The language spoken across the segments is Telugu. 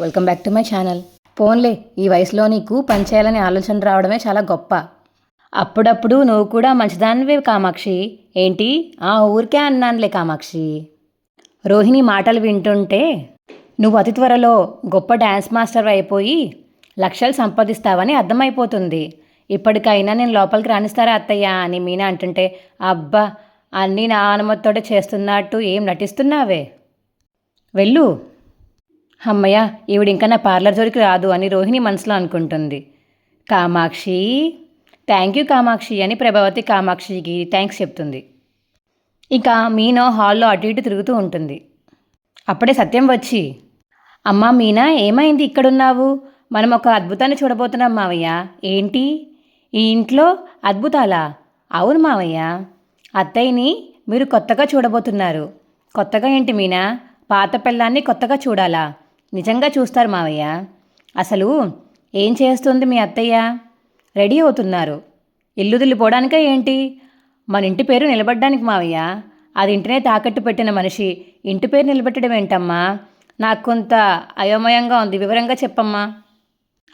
Welcome back to my channel. పోన్లే ఈ వయసులో నీకు పనిచేయాలని ఆలోచన రావడమే చాలా గొప్ప. అప్పుడప్పుడు నువ్వు కూడా మంచిదానివే కామాక్షి. ఏంటి? ఆ ఊరికే అన్నానులే కామాక్షి. రోహిణి మాటలు వింటుంటే నువ్వు అతి త్వరలో గొప్ప డ్యాన్స్ మాస్టర్ అయిపోయి లక్షలు సంపాదిస్తావని అర్థమైపోతుంది. ఇప్పటికైనా నేను లోపలికి రాణిస్తారా అత్తయ్య అని మీనా అంటుంటే అబ్బా అన్నీ నా అనుమతితోటే చేస్తున్నట్టు ఏం నటిస్తున్నావే? వెళ్ళు. అమ్మయ్య ఈవిడింకా నా పార్లర్ జోలికి రాదు అని రోహిణి మనసులో అనుకుంటుంది. కామాక్షి థ్యాంక్ యూ కామాక్షి అని ప్రభావతి కామాక్షికి థ్యాంక్స్ చెప్తుంది. ఇక మీనా హాల్లో అటు ఇటు తిరుగుతూ ఉంటుంది. అప్పుడే సత్యం వచ్చి అమ్మా మీనా ఏమైంది ఇక్కడున్నావు? మనం ఒక అద్భుతాన్ని చూడబోతున్నాం మావయ్య. ఏంటి? ఈ ఇంట్లో అద్భుతాలా? అవును మావయ్య. అత్తయ్యని మీరు కొత్తగా చూడబోతున్నారు. కొత్తగా ఏంటి మీనా? పాత పిల్లాన్ని కొత్తగా చూడాలా? నిజంగా చూస్తారు మావయ్య. అసలు ఏం చేస్తుంది మీ అత్తయ్య? రెడీ అవుతున్నారు. ఇల్లు దిల్లిపోవడానికా ఏంటి? మన ఇంటి పేరు నిలబడ్డానికి మావయ్య. అది ఇంటినే తాకట్టు పెట్టిన మనిషి. ఇంటి పేరు నిలబెట్టడం ఏంటమ్మా? నాకు కొంత అయోమయంగా ఉంది. వివరంగా చెప్పమ్మా.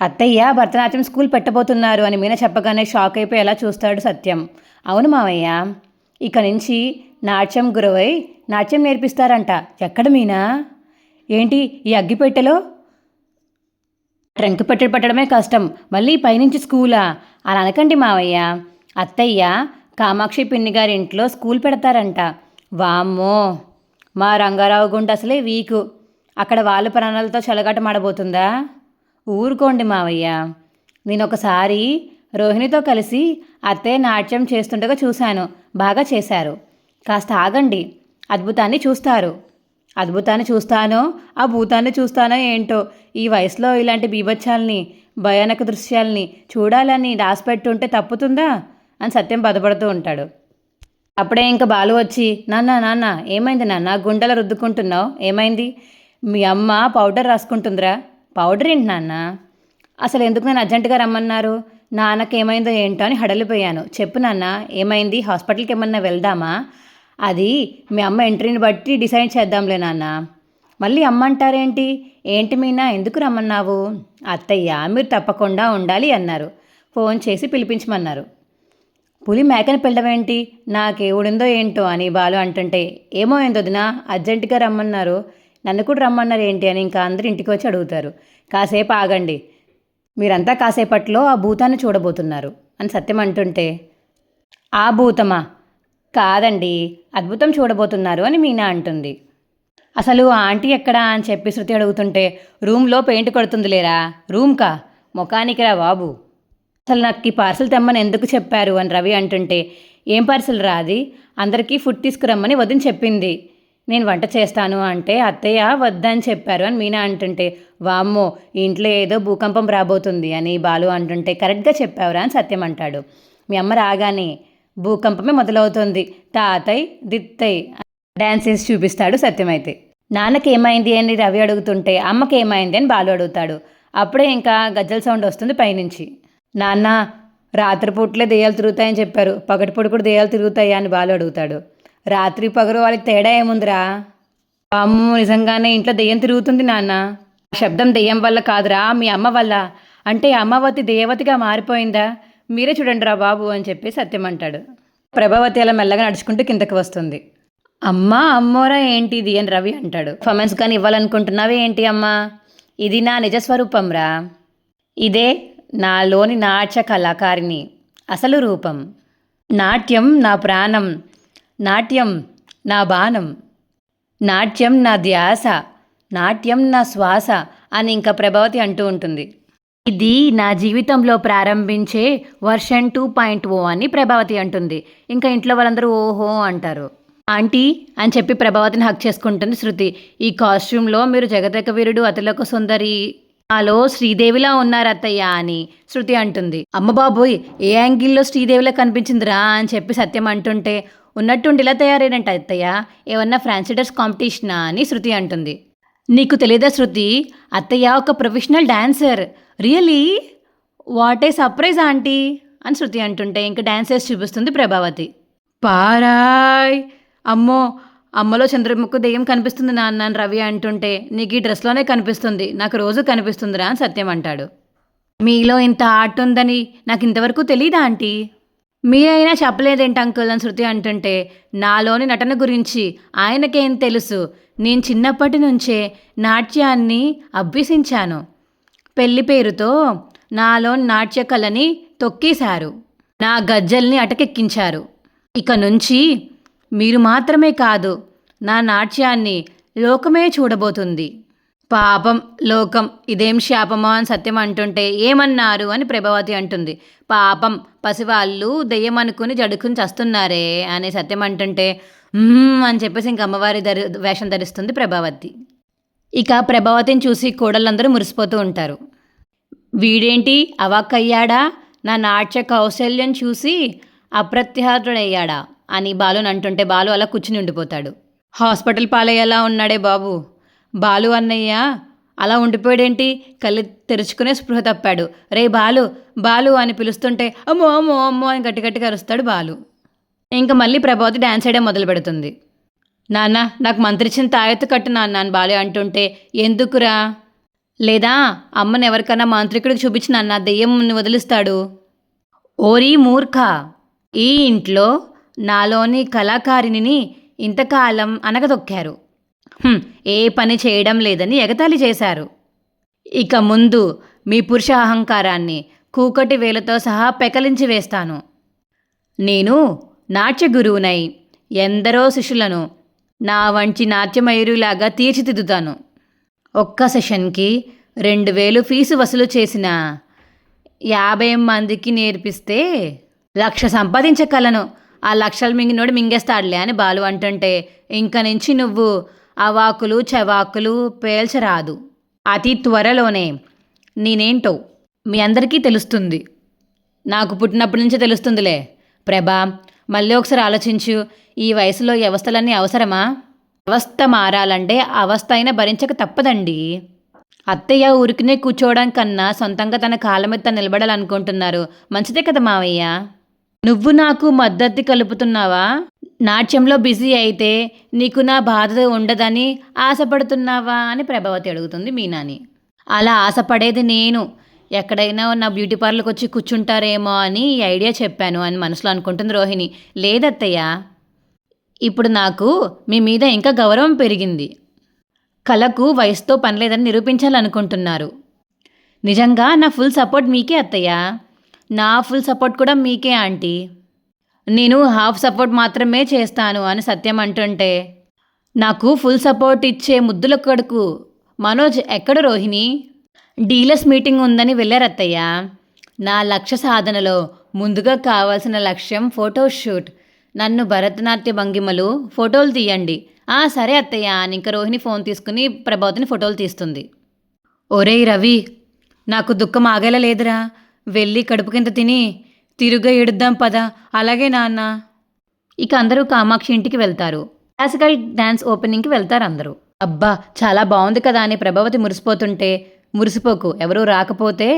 అత్తయ్య భరతనాట్యం స్కూల్ పెట్టబోతున్నారు అని మీన చెప్పగానే షాక్ అయిపోయి ఎలా చూస్తాడు సత్యం. అవును మావయ్య. ఇక నుంచి నాట్యం గురువై నాట్యం నేర్పిస్తారంట. ఎక్కడ మీనా? ఏంటి ఈ అగ్గిపెట్టెలో? ట్రంక్ పెట్టె పెట్టడమే కష్టం. మళ్ళీ పైనుంచి స్కూలా? అలా అనకండి మావయ్య. అత్తయ్య కామాక్షి పిన్ని గారి ఇంట్లో స్కూల్ పెడతారంట. వామ్మో! మా రంగారావు గుండె అసలే వీకు. అక్కడ వాళ్ళ ప్రాణాలతో చెలగాటమాడబోతుందా ఊరుకోండి మావయ్య. నేను ఒకసారి రోహిణితో కలిసి అత్తయ్య నాట్యం చేస్తుండగా చూశాను. బాగా చేశారు. కాస్త ఆగండి. అద్భుతాన్ని చూస్తారు. అద్భుతాన్ని చూస్తానో ఆ భూతాన్ని చూస్తానో ఏంటో ఈ వయసులో ఇలాంటి బీభత్సాలని భయానక దృశ్యాల్ని చూడాలని దాచిపెట్టుంటే తప్పుతుందా? అని సత్యం బాధపడుతూ ఉంటాడు. అప్పుడే ఇంకా బాలు వచ్చి నాన్న నాన్న ఏమైంది నాన్న? గుండెలు రుద్దుకుంటున్నావు? ఏమైంది? మీ అమ్మ పౌడర్ రాసుకుంటుందిరా. పౌడర్ ఏంటి నాన్న? అసలు ఎందుకు నేను అర్జెంటుగా రమ్మన్నారు? నాన్నకి ఏమైందో ఏంటో అని హడలిపోయాను. చెప్పు నాన్న ఏమైంది? హాస్పిటల్కి ఏమన్నా వెళ్దామా? అది మీ అమ్మ ఎంట్రీని బట్టి డిసైడ్ చేద్దాంలే నాన్న. మళ్ళీ అమ్మ అంటారేంటి ఏంటి మీనా? ఎందుకు రమ్మన్నావు? అత్తయ్య మీరు తప్పకుండా ఉండాలి అన్నారు. ఫోన్ చేసి పిలిపించమన్నారు. పులి మేకని పిల్లవేంటి నాకేవుడిందో ఏంటో అని బాలు అంటుంటే ఏమో ఏందొదినా అర్జెంటుగా రమ్మన్నారు. నన్ను కూడా రమ్మన్నారు ఏంటి అని ఇంకా అందరు ఇంటికి వచ్చి అడుగుతారు. కాసేపు ఆగండి. మీరంతా కాసేపట్లో ఆ భూతాన్ని చూడబోతున్నారు అని సత్యం అంటుంటే ఆ భూతమా? కాదండి అద్భుతం చూడబోతున్నారు అని మీనా అంటుంది. అసలు ఆంటీ ఎక్కడా అని చెప్పి శృతి అడుగుతుంటే రూమ్లో పెయింట్ కొడుతుంది లేరా? రూమ్కా ముఖానికిరా బాబు. అసలు నాకు ఈ పార్సల్ తెమ్మని ఎందుకు చెప్పారు అని రవి అంటుంటే ఏం పార్సల్ రాది అందరికీ ఫుడ్ తీసుకురమ్మని వదిన చెప్పింది. నేను వంట చేస్తాను అంటే అత్తయ్య వద్దని చెప్పారు అని మీనా అంటుంటే వామ్మో ఇంట్లో ఏదో భూకంపం రాబోతుంది అని బాలు అంటుంటే కరెక్ట్గా చెప్పావురా అని సత్యం అంటాడు. మీ అమ్మ రాగానే భూకంపమే మొదలవుతుంది. తాతయ్ దిత్తయ్ డ్యాన్స్ చూపిస్తాడు సత్యమైతే. నాన్నకి ఏమైంది అని రవి అడుగుతుంటే అమ్మకి ఏమైంది అని బాలు అడుగుతాడు. అప్పుడే ఇంకా గజ్జల సౌండ్ వస్తుంది పైనుంచి. నాన్న రాత్రిపూట్లే దెయ్యాలు తిరుగుతాయని చెప్పారు. పగటిపూట కూడా దెయ్యాలు తిరుగుతాయా అని బాలు అడుగుతాడు. రాత్రి పగలు వాళ్ళకి తేడా ఏముందిరా? అమ్ము నిజంగానే ఇంట్లో దెయ్యం తిరుగుతుంది నాన్న. ఆ శబ్దం దెయ్యం వల్ల కాదురా మీ అమ్మ వల్ల. అంటే అమ్మవతి దేవతిగా మారిపోయిందా? మీరే చూడండి రా బాబు అని చెప్పి సత్యం అంటాడు. ప్రభావతి అలా మెల్లగా నడుచుకుంటూ కిందకి వస్తుంది. అమ్మా అమ్మోరా ఏంటి ఇది అని రవి అంటాడు. పర్ఫార్మెన్స్ కానీ ఇవ్వాలనుకుంటున్నావే ఏంటి అమ్మా? ఇది నా నిజస్వరూపం రా. ఇదే నాలోని నాట్య కళాకారిణి. అసలు రూపం. నాట్యం నా ప్రాణం. నాట్యం నా బాణం. నాట్యం నా ధ్యాస. నాట్యం నా శ్వాస అని ఇంకా ప్రభావతి అంటూ ఉంటుంది. ఇది నా జీవితంలో ప్రారంభించే వర్షన్ టూ పాయింట్ ఓ అని ప్రభావతి అంటుంది. ఇంకా ఇంట్లో వాళ్ళందరూ ఓహో అంటారు. ఆంటీ అని చెప్పి ప్రభావతిని హక్ చేసుకుంటుంది శృతి. ఈ కాస్ట్యూమ్లో మీరు జగదక వీరుడు అతిలోక సుందరి నాలో శ్రీదేవిలా ఉన్నారు అత్తయ్య అని శృతి అంటుంది. అమ్మ బాబోయ్ ఏ యాంగిల్లో శ్రీదేవిలా కనిపించిందిరా అని చెప్పి సత్యం అంటుంటే ఉన్నట్టుండి ఇలా తయారైనంట అత్తయ్య? ఏమన్నా ఫ్రాన్సిడర్స్ కాంపిటీషనా అని శృతి అంటుంది. నీకు తెలియదా శృతి? అత్తయ్య ఒక professional dancer. Really what a surprise aunty అని శృతి అంటుంటే ఇంకా డాన్స్ చూపిస్తుంది ప్రభావతి. పారాయ్! అమ్మో అమ్మలో చంద్రముఖ దెయ్యం కనిపిస్తుంది నాన్న అని రవి అంటుంటే నీకు ఈ డ్రెస్లోనే కనిపిస్తుంది నాకు రోజు కనిపిస్తుందిరా అని సత్యం అంటాడు. మీలో ఇంత ఆర్ట్ ఉందని నాకు ఇంతవరకు తెలీదా ఆంటీ మీరైనా చెప్పలేదేంటి అంకుల్ అని శృతి అంటుంటే నాలోని నటన గురించి ఆయనకేం తెలుసు? నేను చిన్నప్పటి నుంచే నాట్యాన్ని అభ్యసించాను. పెళ్ళి పేరుతో నాలో నాట్యకళని తొక్కేశారు. నా గజ్జల్ని అటకెక్కించారు. ఇక నుంచి మీరు మాత్రమే కాదు నా నాట్యాన్ని లోకమే చూడబోతుంది. పాపం లోకం ఇదేం శాపమో అని సత్యం అంటుంటే ఏమన్నారు అని ప్రభావతి అంటుంది. పాపం పసివాళ్ళు దెయ్యం అనుకుని జడుకుని చస్తున్నారే అని సత్యం అంటుంటే అని చెప్పేసి ఇంక అమ్మవారి ధరి వేషం ధరిస్తుంది ప్రభావతి. ఇక ప్రభావతిని చూసి కోడళ్ళందరూ మురిసిపోతూ ఉంటారు. వీడేంటి? అవాక్కయ్యాడా? నా నాట్య కౌశల్యం చూసి అప్రత్యాతుడయ్యాడా అని బాలుని అంటుంటే బాలు అలా కూర్చుని ఉండిపోతాడు. హాస్పిటల్ పాలయ్యేలా ఉన్నాడే బాబు? బాలు అన్నయ్య అలా ఉండిపోయాడేంటి? కళ్ళు తెరుచుకునే స్పృహ తప్పాడు. రే బాలు బాలు అని పిలుస్తుంటే అమ్మో అమ్మో అమ్మో అని గట్టి గట్టిగా అరుస్తాడు బాలు. ఇంకా మళ్ళీ ప్రభావతి డ్యాన్స్ వేయడం మొదలు పెడుతుంది నాన్న నాకు మంత్రిచ్చిన తాయెత్తు కట్టు నాన్న అని బాలే అంటుంటే ఎందుకురా? లేదా అమ్మని ఎవరికన్నా మాంత్రికుడికి చూపించి నాన్న దెయ్యం వదిలిస్తాడు? ఓరి మూర్ఖ ఈ ఇంట్లో నాలోని కళాకారిణిని ఇంతకాలం అనగదొక్కారు. ఏ పని చేయడం లేదని ఎగతాళి చేశారు. ఇక ముందు మీ పురుష అహంకారాన్ని కూకటి వేలతో సహా పెకలించి వేస్తాను. నేను నాట్య గురువునై ఎందరో శిష్యులను నా వంటి నాట్యమయూరిలాగా తీర్చిదిద్దుతాను. ఒక్క సెషన్కి రెండు వేలు ఫీజు వసూలు చేసిన యాభై మందికి నేర్పిస్తే లక్ష సంపాదించగలను. ఆ లక్షలు మింగినోడు మింగేస్తాడులే అని బాలు అంటుంటే ఇంక నుంచి నువ్వు అవాకులు చవాకులు పేల్చరాదు. అతి త్వరలోనే నేనేంటో మీ అందరికీ తెలుస్తుంది. నాకు పుట్టినప్పటి నుంచే తెలుస్తుందిలే. ప్రభా మళ్ళీ ఒకసారి ఆలోచించు ఈ వయసులో వ్యవస్థలన్నీ అవసరమా? అవస్థ మారాలంటే అవస్థ అయినా భరించక తప్పదండి. అత్తయ్య ఊరికినే కూర్చోవడం కన్నా సొంతంగా తన కాళ్ళ మీద తను నిలబడాలనుకుంటున్నారు. మంచిదే కదా మావయ్య? నువ్వు నాకు మద్దతు కలుపుతున్నావా? నాట్యంలో బిజీ అయితే నీకు నా బాధ ఉండదని ఆశపడుతున్నావా అని ప్రభావతి అడుగుతుంది మీనాని. అలా ఆశపడేది నేను. ఎక్కడైనా నా బ్యూటీ పార్లర్కి వచ్చి కూర్చుంటారేమో అని ఈ ఐడియా చెప్పాను అని మనసులో అనుకుంటుంది రోహిణి. లేదత్తయ్య ఇప్పుడు నాకు మీ మీద ఇంకా గౌరవం పెరిగింది. కళకు వయసుతో పనిలేదని నిరూపించాలనుకుంటున్నారు. నిజంగా నా ఫుల్ సపోర్ట్ మీకే అత్తయ్య. నా ఫుల్ సపోర్ట్ కూడా మీకే ఆంటీ. నేను హాఫ్ సపోర్ట్ మాత్రమే చేస్తాను అని సత్యం అంటుంటే నాకు ఫుల్ సపోర్ట్ ఇచ్చే ముద్దుల కొడుకు మనోజ్ ఎక్కడ రోహిణి? డీలర్స్ మీటింగ్ ఉందని వెళ్ళారు అత్తయ్య నా లక్ష్య సాధనలో ముందుగా కావాల్సిన లక్ష్యం ఫోటోషూట్ నన్ను భరతనాట్య భంగిమలు ఫోటోలు తీయండి. ఆ సరే అత్తయ్య. అని ఇంకా రోహిణి ఫోన్ తీసుకుని ప్రభావతిని ఫోటోలు తీస్తుంది. ఒరేయ్ రవి నాకు దుఃఖం ఆగేలా లేదురా. వెళ్ళి కడుపు కింద తిని తిరుగా ఎడుద్దాం పద. అలాగే నాన్న. ఇక అందరూ కామాక్షి ఇంటికి వెళ్తారు. క్లాసికల్ డ్యాన్స్ ఓపెనింగ్కి వెళ్తారు అందరూ. అబ్బా చాలా బాగుంది కదా అని ప్రభావతి మురిసిపోతుంటే మురిసిపోకు. ఎవరూ రాకపోతే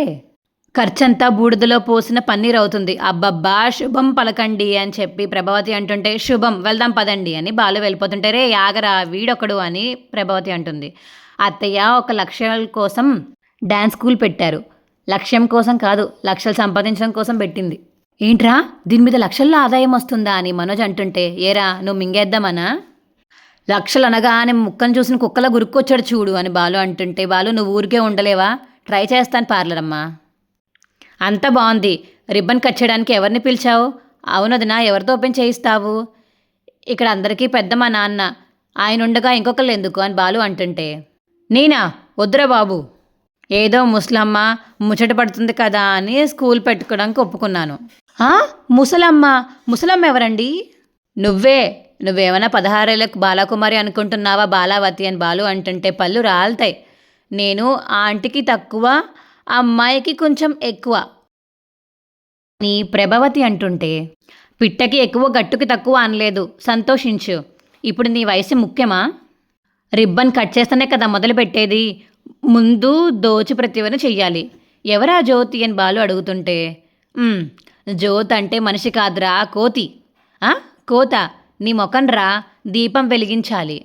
ఖర్చంతా బూడిదలో పోసిన పన్నీర్ అవుతుంది. అబ్బబ్బా శుభం పలకండి అని చెప్పి ప్రభావతి అంటుంటే శుభం వెళ్దాం పదండి అని బాలు వెళ్ళిపోతుంటే రే యాగరా వీడొకడు అని ప్రభావతి అంటుంది. అత్తయ్య ఒక లక్ష్యాల కోసం డ్యాన్స్ స్కూల్ పెట్టారు. లక్ష్యం కోసం కాదు లక్షలు సంపాదించడం కోసం పెట్టింది. ఏంట్రా దీని మీద లక్షల్లో ఆదాయం వస్తుందా అని మనోజ్ అంటుంటే ఏరా నువ్వు మింగేద్దామనా? లక్షలు అనగానే ముక్కను చూసిన కుక్కలా గురుక్కొచ్చాడు చూడు అని బాలు అంటుంటే బాలు నువ్వు ఊరికే ఉండలేవా? ట్రై చేస్తాను పార్లర్ అమ్మా అంతా బాగుంది రిబ్బన్ కట్ చేయడానికి ఎవరిని పిలిచావు? అవునదినా ఎవరితో ఓపెన్ చేయిస్తావు? ఇక్కడ అందరికీ పెద్ద మా నాన్న. ఆయన ఉండగా ఇంకొకళ్ళు ఎందుకు? అని బాలు అంటుంటే నేనా వద్దురా బాబు. ఏదో ముసలమ్మ ముచ్చట పడుతుంది కదా అని స్కూల్ పెట్టుకోవడానికి ఒప్పుకున్నాను. ముసలమ్మ? ముసలమ్మ ఎవరండి? నువ్వే. నువ్వేమైనా పదహారేళ్ళకు బాలకుమారి అనుకుంటున్నావా? బాలావతి అని బాలు అంటుంటే పళ్ళు రాలుతాయి. నేను ఆ ఆంటీకి తక్కువ ఆ అమ్మాయికి కొంచెం ఎక్కువ. నీ ప్రభావతి అంటుంటే పిట్టకి ఎక్కువ గట్టుకి తక్కువ అనలేదు. సంతోషించు. ఇప్పుడు నీ వయసు ముఖ్యమా? రిబ్బన్ కట్ చేస్తేనే కదా మొదలు పెట్టేది. ముందు దోచి ప్రతివన చెయ్యాలి. ఎవరా జ్యోతి అని బాలు అడుగుతుంటే జ్యోత్ అంటే మనిషి కాదురా కోతి. కోత? నీ మొఖం రా దీపం వెలిగించాలి.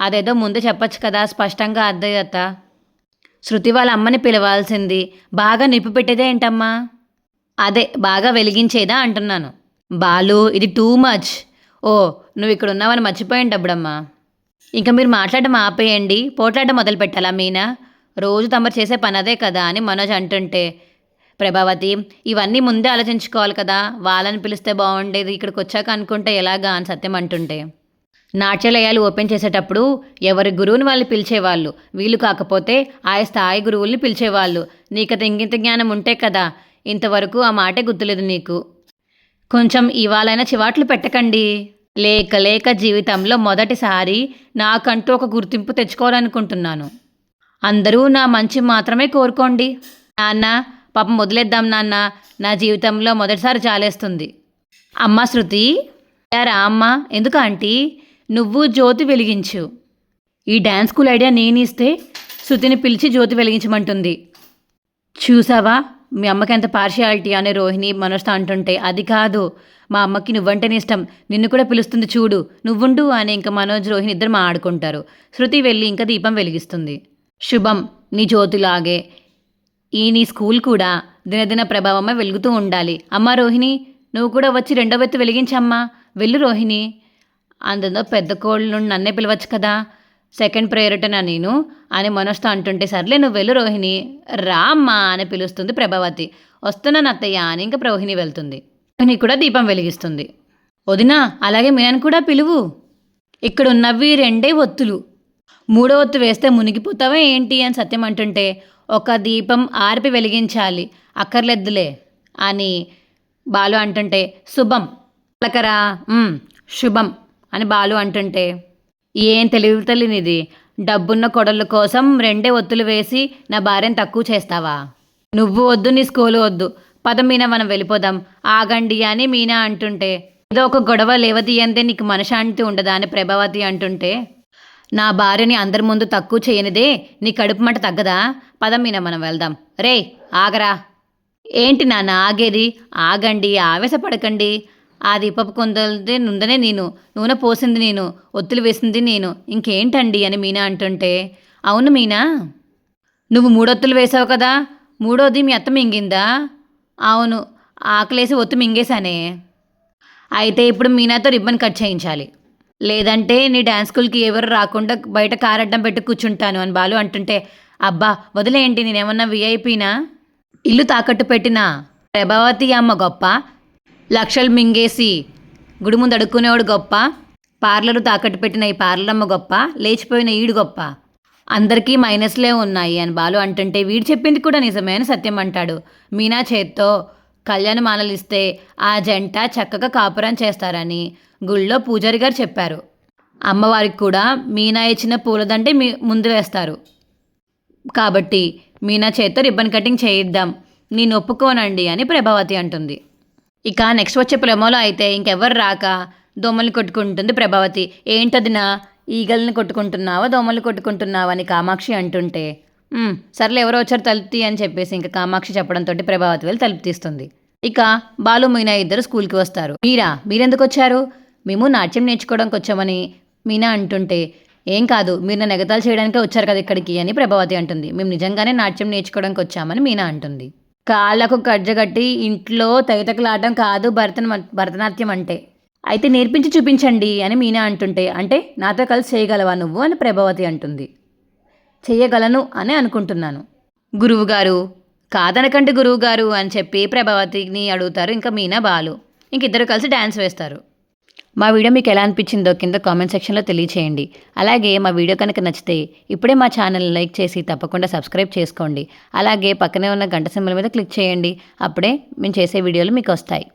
అదేదో ముందు చెప్పొచ్చు కదా స్పష్టంగా అద్దయ్యత శృతి వాళ్ళ అమ్మని పిలవాల్సింది. బాగా నిప్పు పెట్టేదే ఏంటమ్మా? అదే బాగా వెలిగించేదా అంటున్నాను. బాలు ఇది టూ మచ్. ఓ నువ్వు ఇక్కడ ఉన్నావని మర్చిపోయాను డబ్బుడమ్మా. ఇంకా మీరు మాట్లాడడం ఆపేయండి. పోట్లాడడం మొదలు పెట్టాలా మీనా? రోజు తమరు చేసే పని అదే కదా అని మనోజ్ అంటుంటే ప్రభావతి ఇవన్నీ ముందే ఆలోచించుకోవాలి కదా. వాళ్ళని పిలిస్తే బాగుండేది ఇక్కడికి వచ్చాక అనుకుంటే ఎలాగా అని సత్యం అంటుంటే. నాట్యాలయాలు ఓపెన్ చేసేటప్పుడు ఎవరి గురువుని వాళ్ళు పిలిచేవాళ్ళు. వీళ్ళు కాకపోతే ఆయా స్థాయి గురువుల్ని పిలిచేవాళ్ళు. నీకు ఇంగిత జ్ఞానం ఉంటే కదా. ఇంతవరకు ఆ మాటే గుర్తులేదు నీకు. కొంచెం ఇవాళైనా చివాట్లు పెట్టకండి. లేక లేక జీవితంలో మొదటిసారి నాకంటూ ఒక గుర్తింపు తెచ్చుకోవాలనుకుంటున్నాను. అందరూ నా మంచి మాత్రమే కోరుకోండి. నాన్న పాపం వదిలేద్దాం నాన్న. నా జీవితంలో మొదటిసారి చాలేస్తుంది. అమ్మ శృతి రా అమ్మ ఎందుకు ఆంటీ? నువ్వు జ్యోతి వెలిగించు. ఈ డ్యాన్స్ స్కూల్ ఐడియా నేను ఇస్తే శృతిని పిలిచి జ్యోతి వెలిగించమంటుంది. చూసావా? మీ అమ్మకి ఎంత పార్షియాలిటీ అనే రోహిణి మనస్తా అంటుంటే అది కాదు. మా అమ్మకి నువ్వంటేనే ఇష్టం. నిన్ను కూడా పిలుస్తుంది చూడు. నువ్వుండు అని ఇంకా మనోజ్ రోహిణి ఇద్దరు ఆడుకుంటారు శృతి వెళ్ళి ఇంకా దీపం వెలిగిస్తుంది. శుభం నీ జ్యోతిలాగే. ఈ నీ స్కూల్ కూడా దినదిన ప్రభావమే వెలుగుతూ ఉండాలి. అమ్మా రోహిణి నువ్వు కూడా వచ్చి రెండో వెత్తు వెలిగించమ్మా. వెళ్ళు రోహిణి. అందులో పెద్ద కోళ్ళు నుండి నన్నే పిలవచ్చు కదా? సెకండ్ ప్రయారిటీనా నేను అని మనస్తో అంటుంటే సర్లే నువ్వు వెళ్ళు రోహిణి. రా అమ్మా అని పిలుస్తుంది ప్రభావతి. వస్తున్నాను అత్తయ్య అని ఇంకా రోహిణి వెళ్తుంది. రోహిణి కూడా దీపం వెలిగిస్తుంది. వదినా అలాగే మీనని కూడా పిలువు. ఇక్కడ ఉన్నవి రెండే ఒత్తులు. మూడో ఒత్తు వేస్తే మునిగిపోతావా ఏంటి అని సత్యం అంటుంటే ఒక దీపం ఆర్పి వెలిగించాలి. అక్కర్లేద్దులే అని బాలు అంటుంటే శుభం పలకరా శుభం అని బాలు అంటుంటే ఏం తెలివి తెలియనిది. డబ్బున్న కొడల కోసం రెండే ఒత్తులు వేసి నా భార్యను తక్కువ చేస్తావా? నువ్వు వద్దు నీ స్కూలు వద్దు. పద మీనా మనం వెళ్ళిపోదాం. ఆగండి అని మీనా అంటుంటే ఏదో ఒక గొడవ లేవతీయంతే నీకు మనశాంతి ఉండదా అని ప్రభావతి అంటుంటే నా భార్యని అందరి ముందు తక్కువ చేయనిదే నీ కడుపు మంట తగ్గదా? పదం మీనా మనం వెళ్దాం. రే ఆగరా. ఏంటి నాన్న ఆగేది? ఆగండి ఆవేశపడకండి. ఆ దీపపు కొందలదే నుందనే నేను. నూనె పోసింది నేను. ఒత్తులు వేసింది నేను. ఇంకేంటండి అని మీనా అంటుంటే అవును మీనా? నువ్వు మూడొత్తులు వేసావు కదా మూడోది మీ అత్త మింగిందా? అవును ఆకలేసి ఒత్తు మింగేశానే. అయితే ఇప్పుడు మీనాతో రిబ్బన్ కట్ చేయించాలి. లేదంటే నీ డ్యాన్స్ స్కూల్కి ఎవరు రాకుండా బయట కార్ అడ్డం పెట్టి కూర్చుంటాను అని బాలు అంటుంటే అబ్బా వదిలేయండి నేనేమన్నా విఐపీనా ఇల్లు తాకట్టు పెట్టినా? ప్రభావతి అమ్మ గొప్ప. లక్షలు మింగేసి గుడి ముందు అడుక్కునేవాడు గొప్ప. పార్లరు తాకట్టు పెట్టిన ఈ పార్లర్ అమ్మ గొప్ప. లేచిపోయిన ఈడు గొప్ప. అందరికీ మైనస్లే ఉన్నాయి అని బాలు అంటుంటే వీడు చెప్పింది కూడా నిజమే అని సత్యం అంటాడు. మీనా చేత్తో కళ్యాణమాలలిస్తే ఆ జంట చక్కగా కాపురం చేస్తారని గుళ్ళో పూజారి గారు చెప్పారు. అమ్మవారికి కూడా మీనా ఇచ్చిన పూలదంటే మీ ముందు వేస్తారు. కాబట్టి మీనా చేత్తో రిబ్బన్ కటింగ్ చేయిద్దాం నేను ఒప్పుకోనండి అని ప్రభావతి అంటుంది. ఇక నెక్స్ట్ వచ్చే ప్రమోలో అయితే ఇంకెవ్వరు రాక దోమల్ని కొట్టుకుంటుంది ప్రభావతి. ఏంటదినా ఈగల్ని కొట్టుకుంటున్నావా దోమల్ని కొట్టుకుంటున్నావా అని కామాక్షి అంటుంటే సర్లే ఎవరో వచ్చారు తలుపు తీ అని చెప్పేసి ఇంకా కామాక్షి చెప్పడంతో ప్రభావతి వెళ్ళి తలుపు తీస్తుంది. ఇక బాలు మీనా ఇద్దరు స్కూల్కి వస్తారు. మీరా? మీరెందుకు వచ్చారు? మేము నాట్యం నేర్చుకోవడానికి వచ్చామని మీనా అంటుంటే ఏం కాదు మీరు నన్ను ఎగతాలు చేయడానికే వచ్చారు కదా ఇక్కడికి అని ప్రభావతి అంటుంది. మేము నిజంగానే నాట్యం నేర్చుకోవడానికి వచ్చామని మీనా అంటుంది. కాళ్ళకు కజ్జగట్టి ఇంట్లో తగితకలాడడం కాదు భరత భరతనాట్యం అంటే. అయితే నేర్పించి చూపించండి అని మీనా అంటుంటే అంటే నాతో కలిసి చేయగలవా నువ్వు? అని ప్రభావతి అంటుంది. చెయ్యగలను అని అనుకుంటున్నాను. గురువుగారు కాదనకండి గురువుగారు అని చెప్పి ప్రభావతిని అడుగుతారు ఇంకా మీనా బాలు. ఇంక ఇద్దరు కలిసి డ్యాన్స్ వేస్తారు. మా వీడియో మీకు ఎలా అనిపించిందో కింద కామెంట్ సెక్షన్లో తెలియచేయండి. అలాగే మా వీడియో కనుక నచ్చితే ఇప్పుడే మా ఛానల్ లైక్ చేసి తప్పకుండా సబ్స్క్రైబ్ చేసుకోండి. అలాగే పక్కనే ఉన్న గంట సింబల్ మీద క్లిక్ చేయండి. అప్పుడే మేము చేసే వీడియోలు మీకు వస్తాయి.